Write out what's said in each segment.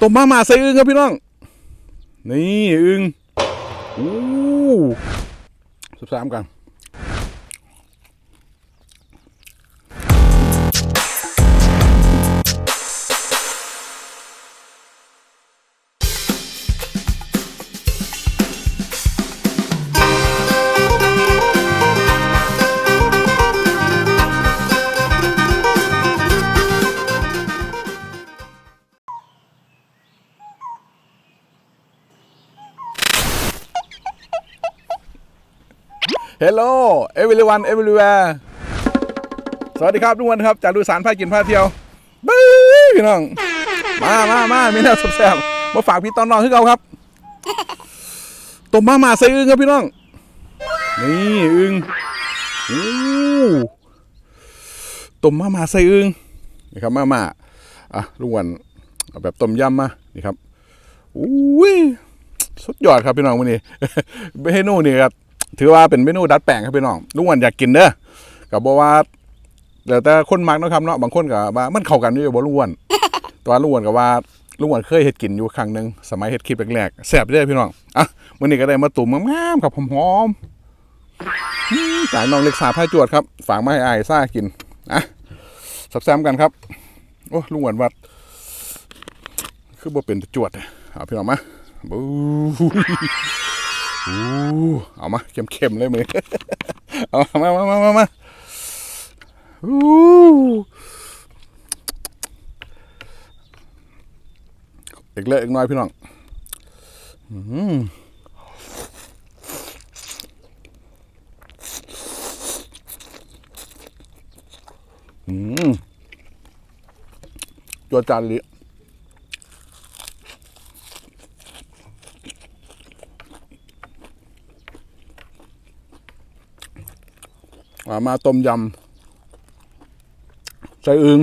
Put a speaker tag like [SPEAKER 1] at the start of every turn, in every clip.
[SPEAKER 1] ต้มมามาใส่อึ้งครับพี่น้อง นี่อึ้งอู้สิบสามกัน Hello everyone everywhere สวัสดีครับทุกคนครับ จากดูสารพากินพาเที่ยวบื้อพี่น้อง มามามามีแนวแซ่บๆมาฝากพี่ตอนนองให้เราครับต้มมามาใส่อึ่งครับพี่น้อง นี่อึ่งอู้ต้มมามาใส่อึ่งนี่ครับมามาอะลุงวันเอาแบบต้มยำมานี่ครับอุ้ยสุดยอดครับพี่น้องวันนี้เมนูนี่ครับ ถือว่าเป็นเมนูดัดแปลงครับพี่น้องลุงวันอยากกินเด้อกับบอกว่าแต่แต่คนมักเนาะครับเนาะบางคนก็ว่ามันเข้ากันอยู่บ่ลุงอ้วนตัวลุงอ้วนก็ว่าลุงอ้วนเคยเฮ็ดกินอยู่ครั้งหนึ่งสมัยเฮ็ดคลิปแรกๆแซ่บเด้อพี่น้องอะมื้อนี้ก็ได้มาตุ่มงามๆครับหอมๆอืมจากน้องเล็กสาพาจวดครับฝากมาให้อายซ่ากินอะสับแซมกันครับโอ้ลุงอ้วนวัด คือบ่เป็นจวดเอาพี่น้องมาบู อู้เอามาเข้มๆเลยมือเอามามามามามาอู้อีกเล็กอีกน้อยพี่น้องอืมอืมจวดจานเล มามาต้มยำใส่อึง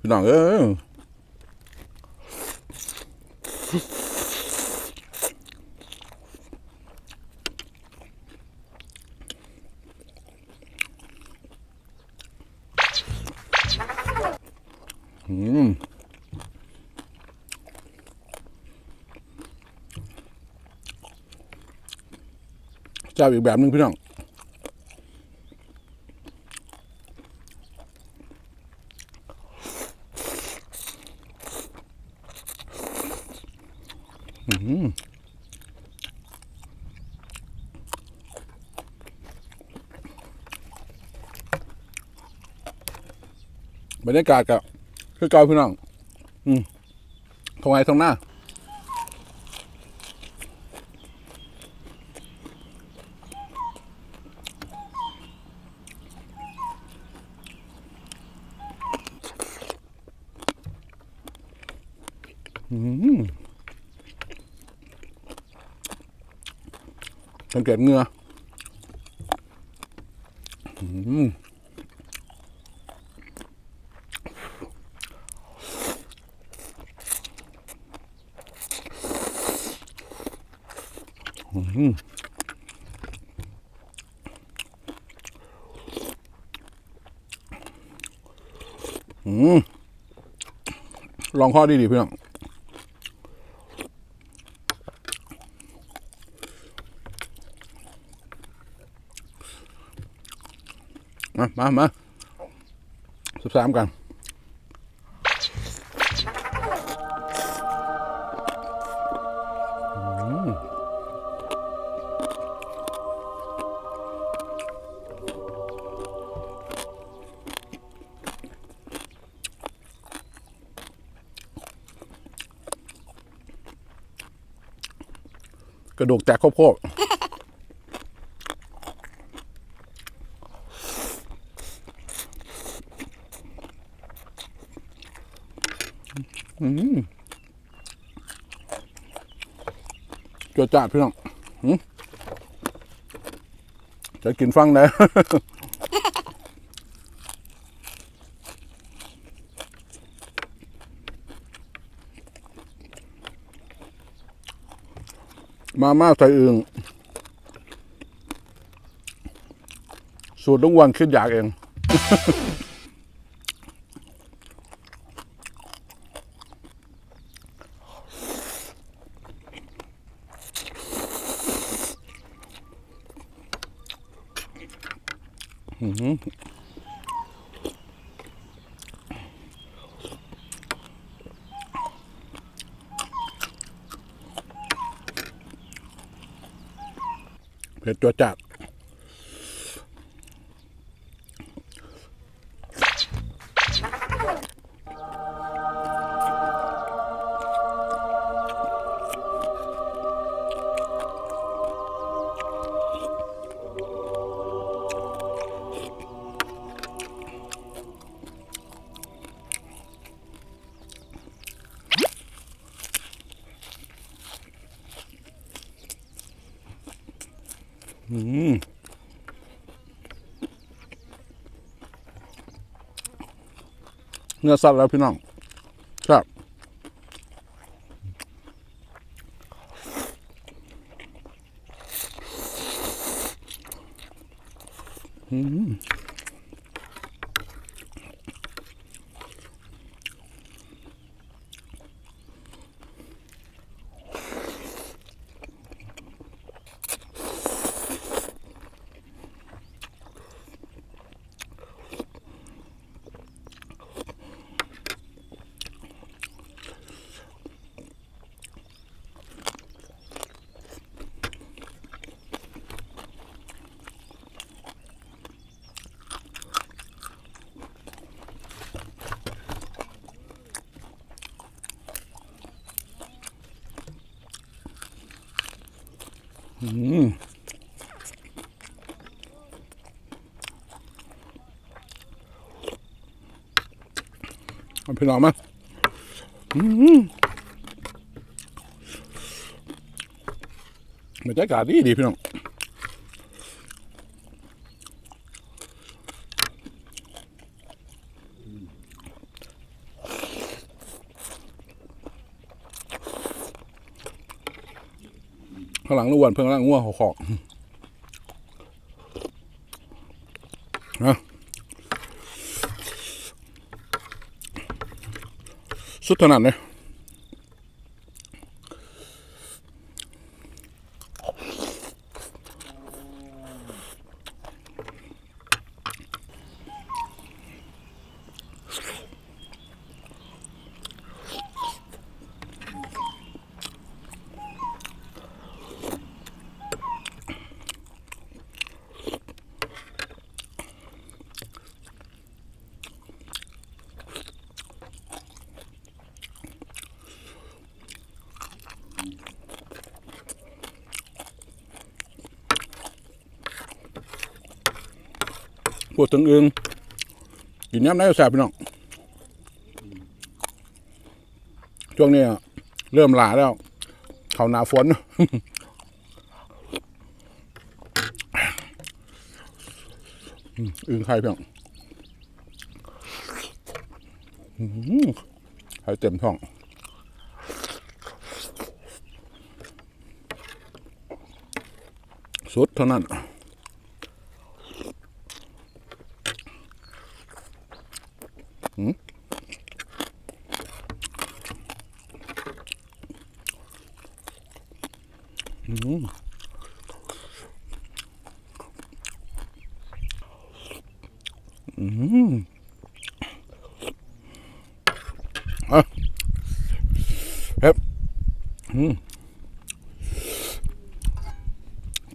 [SPEAKER 1] พี่น้องเอออืมเจ้าอีกแบบหนึงพี่น้อง บรรยากาศกับคือเก่าพี่น้อง อืมทงไงทงหน้าอืมสังเกตเหงืออืม อืม ลองข้อดีดีๆพี่องมา มา มาสิบสามกัน ระดูกแตกโคกจวดจ้าพี่น้องจะกินฟังได้ มาม่าใส่อึงสูตรต้องวันขึ้นอยากเอง Mm-hmm. เผ็ดตัวจัดอื เนื้อสัตว์แล้วพี่น้อง ครับอืม เอาพี่น้องมาอืมบรรยากาศดีดีพี่น้อง ข้างหลังล้วนเพิ่งข้างหลังง่วงหอกนะสุดถนัดเลย พูดถึงอึงกินย้ำได้ก็แซ่บพี่น้องช่วงนี้เริ่มหลาแล้ว เขาหนาฝนอึงไข่พี่น้องไข่เต็มท้องสุดเท่านั้น อะเฮ้ยอืม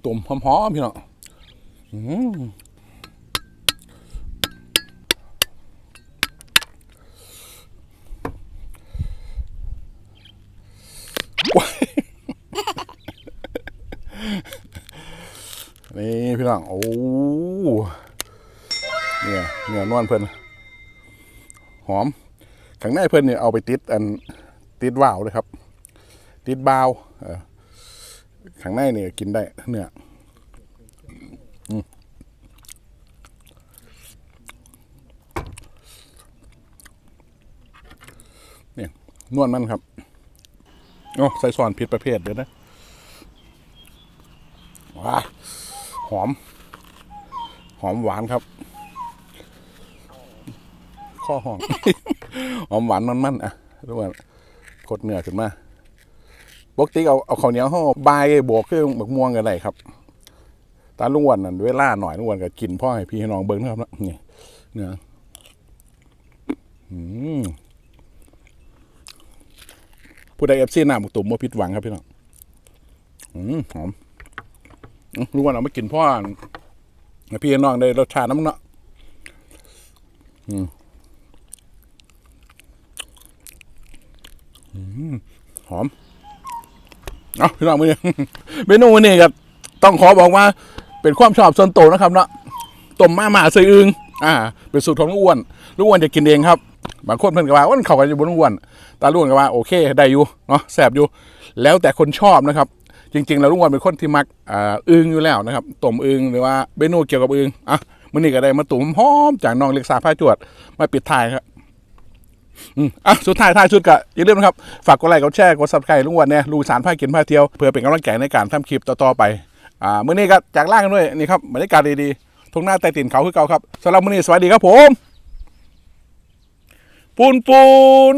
[SPEAKER 1] ตุ่มหอมๆพี่น้องอืมนี่พี่น้องโอ้ เนี่ยนวลเพิ่นหอมข้างในเพิ่นเนี่ยเอาไปติดอันติดวาวเลยครับ ติดบาวข้างในเนี่ยกินได้เนื้ออืมเนี่ยนวลมันครับโอ้ใส่ซอนผิดประเภทเดี๋ยวนะว้าหอม หอมหวานครับ ข้อหอมหอมหวานมันๆอะทุกคนกดเนื้อขึ้นมาปกติเอาเอาข้าวเหนียวห่อบายบวกเครื่องหมกม่วงกันได้ครับตาลุงอ้วนนั่นเวลาหน่อยลุงอ้วนก็กินพ่อให้พี่ให้น้องเบิ้งนะครับนะนี่เนื้อผู้ใดเอฟซีหน้าหมุกตุ่มโมผิดหวังครับพี่น้องหอมลุงอ้วนเอามากินพ่อให้พี่ให้น้องได้รสชาติน้ำเนาะอืมอืม หอมเอาพี่น้องมือนี้เมนูนี้ครับต้องขอบอกว่าเป็นความชอบส่วนตัวนะครับเนาะต้มมาหมาใส่อึงอ่า เป็นสูตรของลุงอ้วนลุงอ้วนจะกินเองครับบางคนเพิ่นก็ว่าว่านเขากันอยู่บนลุงอ้วนตาลุงก็ว่าโอเคได้อยู่เนาะแซ่บอยู่ แล้วแต่คนชอบนะครับ จริง ๆ แล้วลุงอ้วนเป็นคนที่มักอ่าอึงอยู่แล้วนะครับต้มอึงหรือว่าเมนูเกี่ยวกับอึงอะมื้อนี้ก็ได้มาตุ่มหอมจากน้องเล็กสาผ้าจวดมาปิดท้ายครับ อะสุดท้ายท้ายสุดกะอย่าลืมนะครับ ฝากกดไลค์กดแชร์กดซับสไครต์ลุงวันเนี่ยลูกสารผ้ากินผ้าเที่ยวเพื่อเป็นกำลังใจในการทำคลิปต่อๆไปอ่ามื้อนี้ก็จากล่างกันด้วยนี่ครับบรรยากาศดีๆทุ่งหน้าใต้ตินเขาคือเก่าครับสำหรับมื้อนี้สวัสดีครับผมปูนปูน